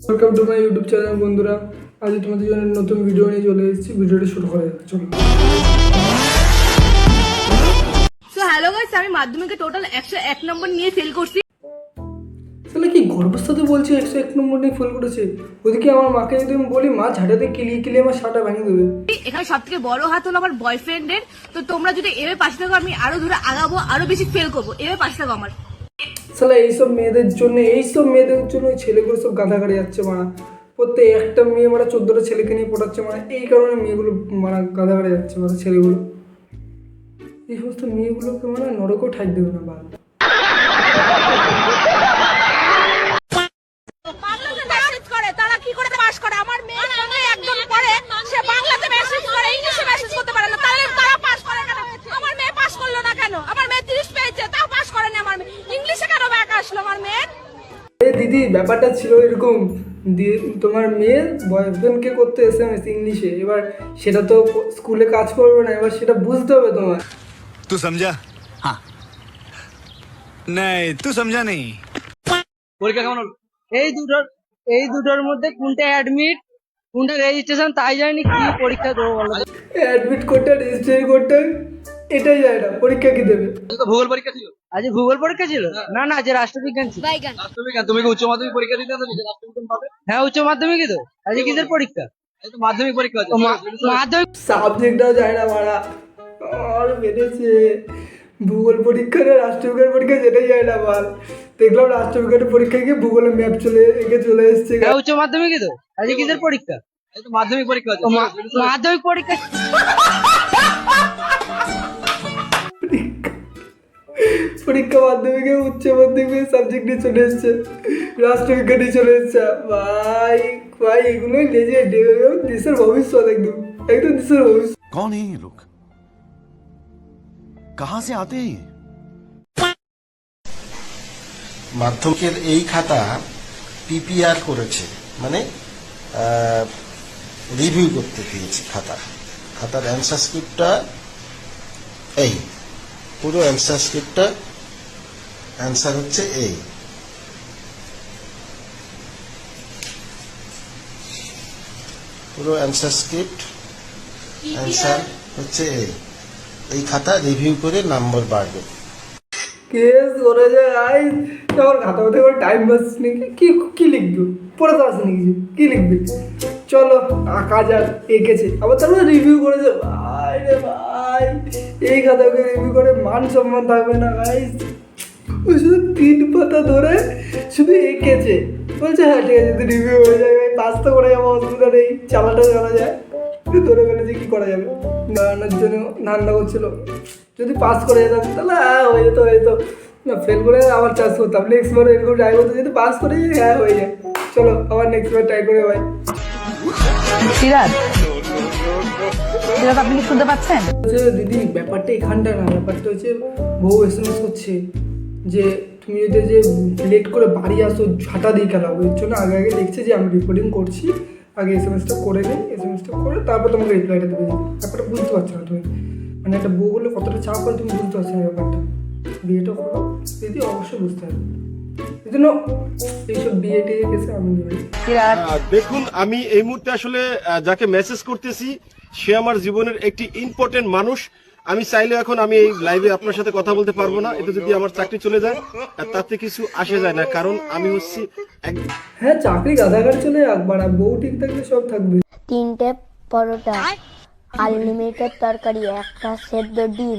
Welcome to my YouTube channel বন্ধুরা। আজ তোমাদের জন্য নতুন ভিডিও নিয়ে চলে এসেছি। ভিডিওটা শুরু করা যাক চলো। সো হ্যালো গাইস আমি মাধ্যমিকে টোটাল একশো এক নম্বর নিয়ে ফেল করছি। তাহলে কি গর্বের সাথে বলছি একশো এক নম্বর নিয়ে ফেল করেছে? ওদিকে আমার মাকে যদি আমি বলি মা ঝাঁটাতে কিলিয়ে কিলিয়ে আমার সাটা ভেঙে দেবে। এখানে সব থেকে বড় হাত হলো আমার বয়ফ্রেন্ডের তো তোমরা যদি এভাবে পাশে থাকো আমি আরও দূরে আগাবো আরও বেশি ফেল করব। এভাবে পাশে থাকো আমার। সালা এইসব মেয়েদের জন্য, এইসব মেয়েদের জন্য ওই ছেলেগুলো সব গাঁদা গাড়ি যাচ্ছে মারা। প্রত্যেক একটা মেয়ে মানে চোদ্দটা ছেলেকে নিয়ে পড়াচ্ছে মানে এই কারণে মেয়েগুলো মানে গাঁদা গাড়ি যাচ্ছে মানে ছেলেগুলো। এই সমস্ত মেয়েগুলোকে মানে নরকও ঠাই দেবে না বাল বাংলাতে মেসেজ করে তারা কি করে পাস করে আমার মেয়ে সঙ্গে একজন পড়ে সে বাংলাতে মেসেজ করে ইংলিশে মেসেজ করতে পারে না তাহলে তারা পাস করে কেন আমার মেয়ে পাস করল না কেন আমার মেয়ে তিরিশ পেয়েছে তাও পাস করেনি আমার মেয়ে ইংলিশে কেন ব্যাক আসলো আমার মেয়ের এ দিদি ব্যাপারটা ছিল এরকম দিয়ে তোমার মেয়ে বয়ফ্রেন্ডকে করতে এসে আমি ইংলিশে এবার সেটা তো স্কুলে কাজ করবে না এবার সেটা বুঝতে হবে তোমার তু সমঝা হ্যাঁ নাই তু সমঝা নেই পরীক্ষা কেমন হলো? এই দুটোর এই দুটোর মধ্যে কোনটা অ্যাডমিট কোনটা রেজিস্ট্রেশন তাই জানি কি পরীক্ষা দেবো বলো অ্যাডমিট কোডটা রেজিস্ট্রেশন কোডটা এটাই যায় না পরীক্ষা কি দেবে? ভূগোল পরীক্ষা ছিল। আজ ভূগোল পরীক্ষা ছিল? না না যে রাষ্ট্রবিজ্ঞান ছিল। রাষ্ট্রবিজ্ঞান তুমি কি উচ্চ মাধ্যমিক পরীক্ষা দিতে তো রাষ্ট্রবিজ্ঞান পাবে। হ্যাঁ উচ্চ মাধ্যমিকই তো। আজ কিসের পরীক্ষা? মাধ্যমিক পরীক্ষা মাধ্যমিক সাবজেক্টটাও যায় না মারা। আর বেড়েছে ভূগোল পরীক্ষা না রাষ্ট্রবিজ্ঞান পরীক্ষা যেটাই যায় না বল দেখলাম রাষ্ট্রবিজ্ঞানের পরীক্ষায় গিয়ে ভূগোলের ম্যাপ চলে এঁকে চলে এসছে। হ্যাঁ উচ্চ মাধ্যমিকই তো। আজ কিসের পরীক্ষা? মাধ্যমিক পরীক্ষা মাধ্যমিক পরীক্ষা পরীক্ষা মাধ্যমিকে উচ্চ মাধ্যমিক সাবজেক্ট নিয়ে চলে এসছে রাষ্ট্রবিজ্ঞানে চলে এসছে ভাই ভাই এগুলোই লেজে দেশের ভবিষ্যৎ একদম একদম দেশের ভবিষ্যৎ कौन है ये लोग कहां से आते हैं ये মাধ্যমিকের এই খাতা পিপিআর করেছে মানে রিভিউ করতে দিয়েছি খাতা খাতার অ্যান্সার স্ক্রিপ্টটা এই পুরো অ্যান্সার স্ক্রিপ্টটা অ্যান্সার হচ্ছে এই পুরো অ্যান্সার স্ক্রিপ্ট অ্যান্সার হচ্ছে এই এই খাতা রিভিউ করে নাম্বার বাড়বে কেস করে যায় আই আমার খাতা মধ্যে করে টাইম পাস নাকি কি কি লিখবে? পড়ে তো আসেনি কিছু। কি লিখবে? চলো কাজ আর এঁকেছে আবার তারপরে রিভিউ করেছে ভাই রে ভাই, এই খাতাকে রিভিউ করে মান সম্মান থাকবে না ভাই ওই শুধু তিন পাতা ধরে শুধু এঁকেছে। বলছে হ্যাঁ ঠিক আছে, যদি রিভিউ হয়ে যায়, ভাই, পাস তো করে যাব, অসুবিধা নেই। চালাটা চালা যায়। ধরে ফেলেছে, কি করা যাবে? দাঁড়ানোর জন্য ধান্দা করছিল। যদি পাস করে যেতাম, তাহলে হ্যাঁ হয়ে যেত হয়ে যেত। না ফেল করে আবার চাষ করতাম। নেক্সট বার এরকম ট্রাই করতে যদি পাস করে হ্যাঁ হয়ে যায়। চলো আবার নেক্সট বার ট্রাই করে ভাই। সিরাজ সিরাজ আপনি কি শুনতে পাচ্ছেন? দিদি ব্যাপারটা এখানটা না ব্যাপারটা হচ্ছে বউ এস এম এস করছে যে তুমি যদি যে লেট করে বাড়ি আসো ঝাঁটা দিয়ে খেলাবো এর জন্য আগে আগে দেখছে যে আমি রিপোর্টিং করছি। আগে এস এম এসটা করে নিই এস এম এসটা করে তারপর তোমাকে রিপ্লাইটা দেবে। ব্যাপারটা বুঝতে পারছ না তুমি। মানে একটা বউ হলে কতটা চাপ হয় তুমি বুঝতে পারছ না ব্যাপারটা। বিয়েটা করো দিদি অবশ্যই বুঝতে হবে। এই এইসব বিয়ে টিয়ে গেছে আমি দেখুন আমি এই মুহূর্তে আসলে যাকে মেসেজ করতেছি সে আমার জীবনের একটি ইম্পর্টেন্ট মানুষ। আমি চাইলে এখন আমি এই লাইভে আপনার সাথে কথা বলতে পারব না। এটা যদি আমার চাকরি চলে যায় তাতে কিছু আসে যায় না। কারণ আমি হচ্ছি হ্যাঁ চাকরি গাদাগার চলে যাক বাড়া বউ ঠিক থাকলে সব থাকবে। তিনটে পরোটা আনলিমিটেড তরকারি একটা সেদ্ধ ডিম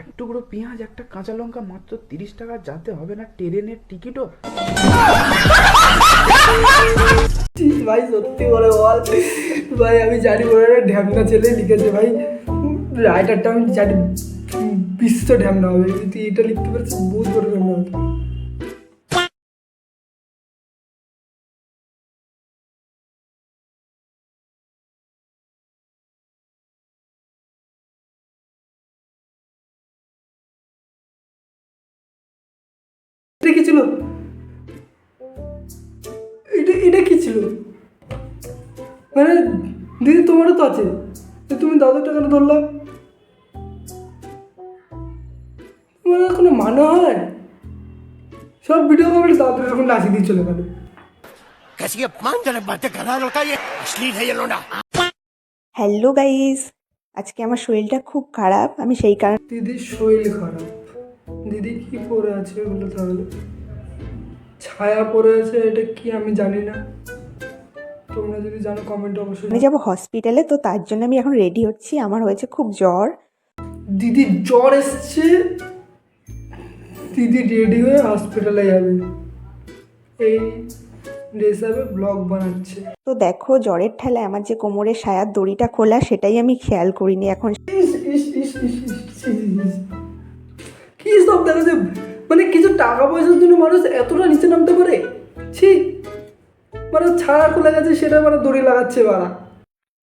এক টুকরো পেঁয়াজ, একটা কাঁচা লঙ্কা মাত্র তিরিশ টাকা, যাতে হবে না ট্রেনের টিকিটও। ভাই, সত্যি বলে বল। ভাই, আমি জানি বলে ঢ্যামনা ছেলে লিখেছে, ভাই। রাইটারটা আমি জানি বিশ্ব ঢ্যামনা হবে। যদি এটা লিখতে পারছি বহুত বড় এটা কি ছিল? এটা এটা কি ছিল? মানে দিদি তোমারও তো আছে। তুমি দাদুর টাকা ধরলাম তোমার কোনো মানে হয়? সব ভিডিও করে দাদু এরকম নাচি দিয়ে চলে গেল। হ্যালো গাইস আজকে আমার শরীরটা খুব খারাপ। আমি সেই কারণে দিদির শরীর খারাপ। দিদি কি পরে আছে ওগুলো তাহলে? ছায়া পরে আছে এটা কি আমি জানি না। তোমরা যদি জানো কমেন্ট অবশ্যই আমি যাব হসপিটালে তো তার জন্য আমি এখন রেডি হচ্ছি। আমার হয়েছে খুব জ্বর। দিদির জ্বর এসছে? দিদি রেডি হয়ে হসপিটালে যাবে। এই হিসাবে ব্লগ বানাচ্ছে। তো দেখো জ্বরের ঠেলায় আমার যে কোমরে সায়ার দড়িটা খোলা সেটাই আমি খেয়াল করিনি এখন। কি সব মানে কিছু টাকা পয়সার জন্য মানুষ এতটা নিচে নামতে পারে? ছি। মানে ছাড়া খুলে গেছে সেটা মানে দড়ি লাগাচ্ছে বাড়া।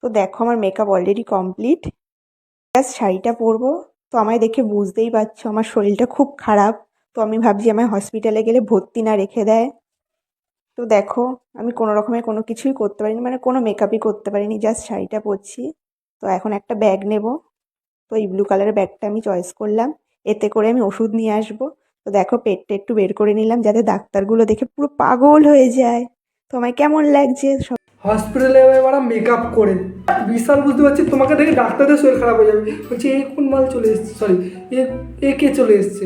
তো দেখো, আমার মেকআপ অলরেডি কমপ্লিট জাস্ট শাড়িটা পরবো। তো আমায় দেখে বুঝতেই পারছ, আমার শরীরটা খুব খারাপ। তো আমি ভাবছি আমায় হসপিটালে গেলে ভর্তি না রেখে দেয়। তো দেখো, আমি কোনো রকমের কোনো কিছুই করতে পারিনি মানে কোনো মেকআপই করতে পারিনি জাস্ট শাড়িটা পরছি। তো এখন একটা ব্যাগ নেব। তো এই ব্লু কালারের ব্যাগটা আমি চয়েস করলাম। এতে করে আমি ওষুধ নিয়ে আসব। তো দেখো পেটটা একটু বের করে নিলাম যাতে ডাক্তারগুলো দেখে পুরো পাগল হয়ে যায়। তো আমায় কেমন লাগছে? সব হসপিটালে এবার মেকআপ করে। বিশাল বুঝতে পারছি, তোমাকে দেখে ডাক্তারদের শরীর খারাপ হয়ে যাবে। বলছি এই কোন মাল চলে এসছে? সরি এ কে চলে এসছে?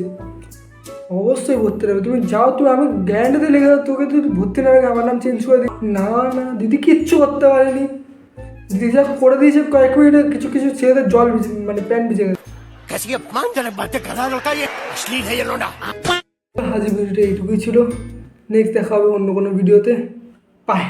অবশ্যই ভর্তি হবে তুমি যাও, তুমি আমি গ্যারান্টিতে লেগে যাও তোকে তুই ভর্তি না রেখে আমার নাম চেঞ্জ করে দিই। না না, দিদি কিচ্ছু করতে পারেনি। দিদি যা করে দিয়েছে, কয়েক মিনিটে কিছু কিছু ছেলেদের জল মানে প্যান্ট ভিজে গেছে। কাছে গিয়ে মানজনক বাড়তে গালানোটাই আসলি হয়ে গেল না। হাজি ভিডিওটা এইটুকুই ছিল। নেক্সট দেখা হবে অন্য কোনো ভিডিওতে। পায়